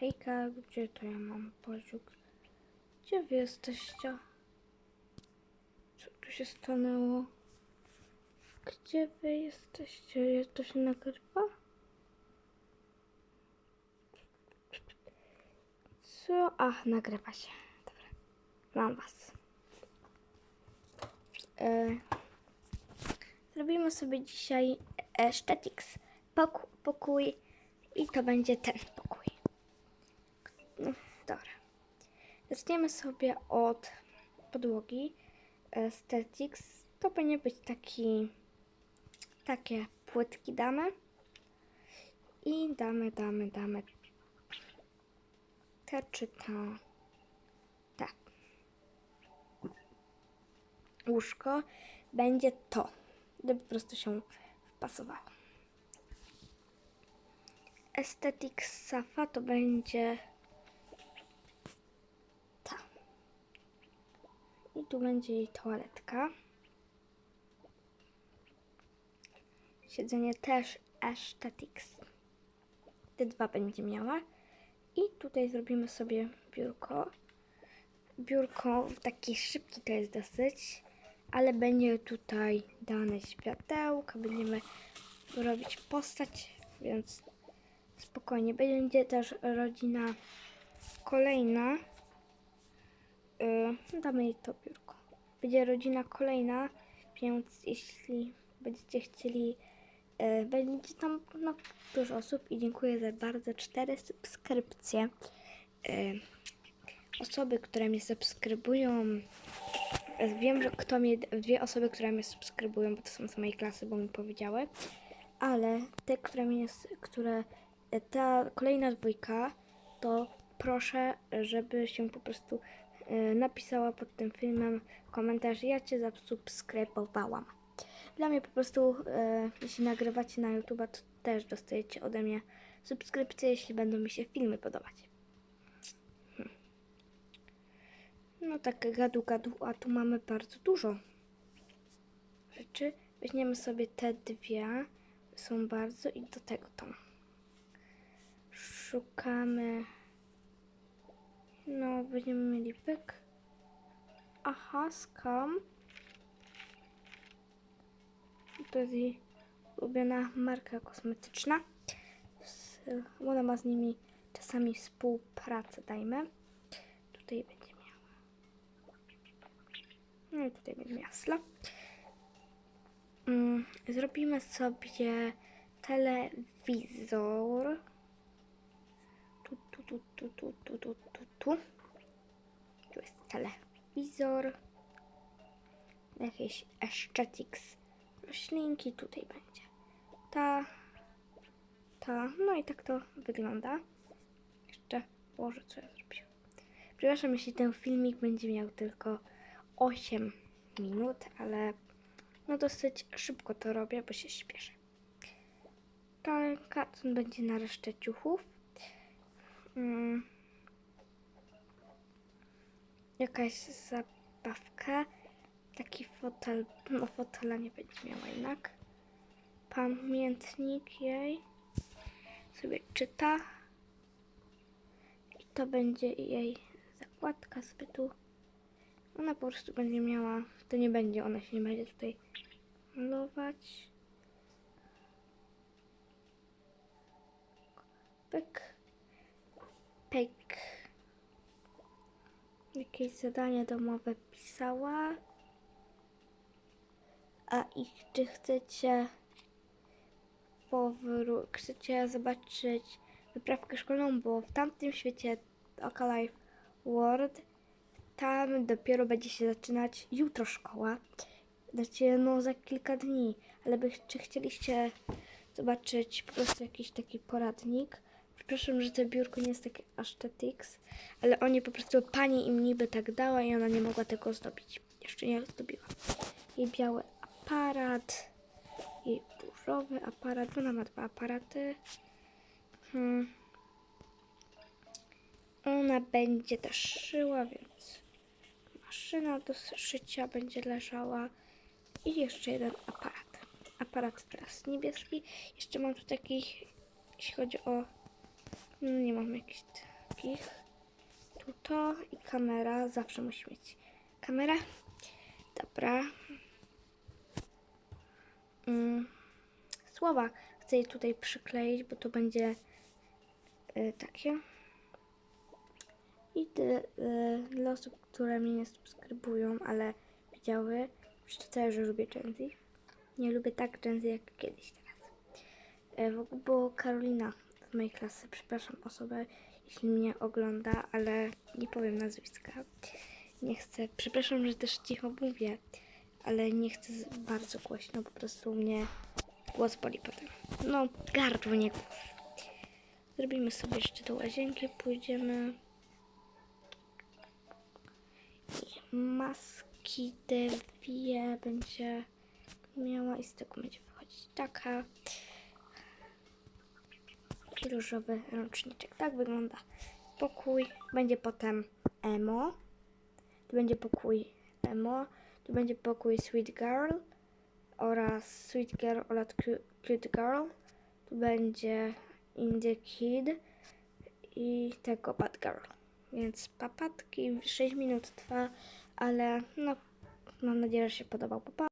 Hejka, gdzie to ja mam poziuk? Gdzie wy jesteście? Co tu się stanęło? Gdzie wy jesteście? Jest to się nagrywa? Co? Ach, nagrywa się. Dobra. Mam was. E, zrobimy sobie dzisiaj aesthetics pok- pokój i to będzie ten pokój. No, dobra. Zaczniemy sobie od podłogi. Aesthetics to powinien być taki takie płytki damy i damy, damy, damy te czy to te łóżko będzie to, żeby po prostu się wpasowało. Aesthetic Safa to będzie I tu będzie jej toaletka. Siedzenie też Aesthetics. Te dwa będzie miała. I tutaj zrobimy sobie biurko. Biurko takie szybkie to jest dosyć, ale będzie tutaj dane światełka. Będziemy robić postać, więc spokojnie. Będzie też rodzina kolejna. Yy, damy jej to biurko. Będzie rodzina kolejna, więc jeśli będziecie chcieli, yy, będzie tam no, dużo osób i dziękuję za bardzo cztery subskrypcje. Yy, osoby, które mnie subskrybują, wiem, że kto mnie, dwie osoby, które mnie subskrybują, bo to są z mojej klasy, bo mi powiedziały, ale te, które mnie, które ta kolejna dwójka, to proszę, żeby się po prostu napisała pod tym filmem komentarz, ja Cię zasubskrybowałam. Dla mnie po prostu, e, jeśli nagrywacie na YouTube, to też dostajecie ode mnie subskrypcję, jeśli będą mi się filmy podobać. Hm. No tak gadu gadu, a tu mamy bardzo dużo rzeczy. Weźmiemy sobie te dwie, są bardzo i do tego tą szukamy. No, będziemy mieli pyk. Aha, skam. To jest jej ulubiona marka kosmetyczna. Ona ma z nimi czasami współpracę, dajmy. Tutaj będzie miała. No i tutaj będzie miała sla. Mm, zrobimy sobie telewizor tu, tu, tu, tu, tu, tu, tu, jest telewizor. Jakieś aesthetics roślinki tutaj będzie. Ta, ta, no i tak to wygląda. Jeszcze, Boże, co ja zrobiłam. Przepraszam, jeśli ten filmik będzie miał tylko 8 minut, ale no dosyć szybko to robię, bo się śpieszę. Ten karton będzie na resztę ciuchów. Mm. Jakaś zabawka. Taki fotel. No fotela nie będzie miała jednak. Pamiętnik jej. Sobie czyta. I to będzie jej zakładka sobie tu. Ona po prostu będzie miała. To nie będzie, ona się nie będzie tutaj malować. Pyk. Pyk. Jakieś zadanie domowe pisała. A i czy chcecie powró- chcecie zobaczyć wyprawkę szkolną, bo w tamtym świecie Oka Life World tam dopiero będzie się zaczynać jutro szkoła. Znaczy no za kilka dni, ale by, czy chcieliście zobaczyć po prostu jakiś taki poradnik, Przepraszam, że to biurko nie jest takie aesthetics, ale oni po prostu, pani im niby tak dała i ona nie mogła tego zdobić. Jeszcze nie zdobiła. Jej biały aparat, jej różowy aparat, ona ma dwa aparaty. Hmm. Ona będzie też szyła, więc maszyna do szycia będzie leżała i jeszcze jeden aparat. Aparat teraz niebieski. Jeszcze mam tu taki, jeśli chodzi o No nie mam jakichś takich. Tu to i kamera. Zawsze musi mieć kamerę. Dobra. Mm. Słowa chcę je tutaj przykleić, bo to będzie y, takie. I tyle, y, dla osób, które mnie nie subskrybują, ale widziały, przeczytają, że lubię Gen. Nie lubię tak Gen jak kiedyś teraz. Ogóle było Karolina z mojej klasy, przepraszam osobę, jeśli mnie ogląda, ale nie powiem nazwiska. Nie chcę, przepraszam, że też cicho mówię, ale nie chcę bardzo głośno, po prostu mnie głos boli potem. No, gardło, nie głos. Zrobimy sobie jeszcze do łazienki, pójdziemy. I maski dwie będzie miała i z tego będzie wychodzić taka. I różowy ręczniczek. Tak wygląda pokój. Będzie potem emo. Tu będzie pokój emo. Tu będzie pokój sweet girl oraz sweet girl oraz cu- cute girl. Tu będzie indie kid i tego bad girl. Więc papatki 6 minut trwa, ale no mam nadzieję, że się podobał. Pa.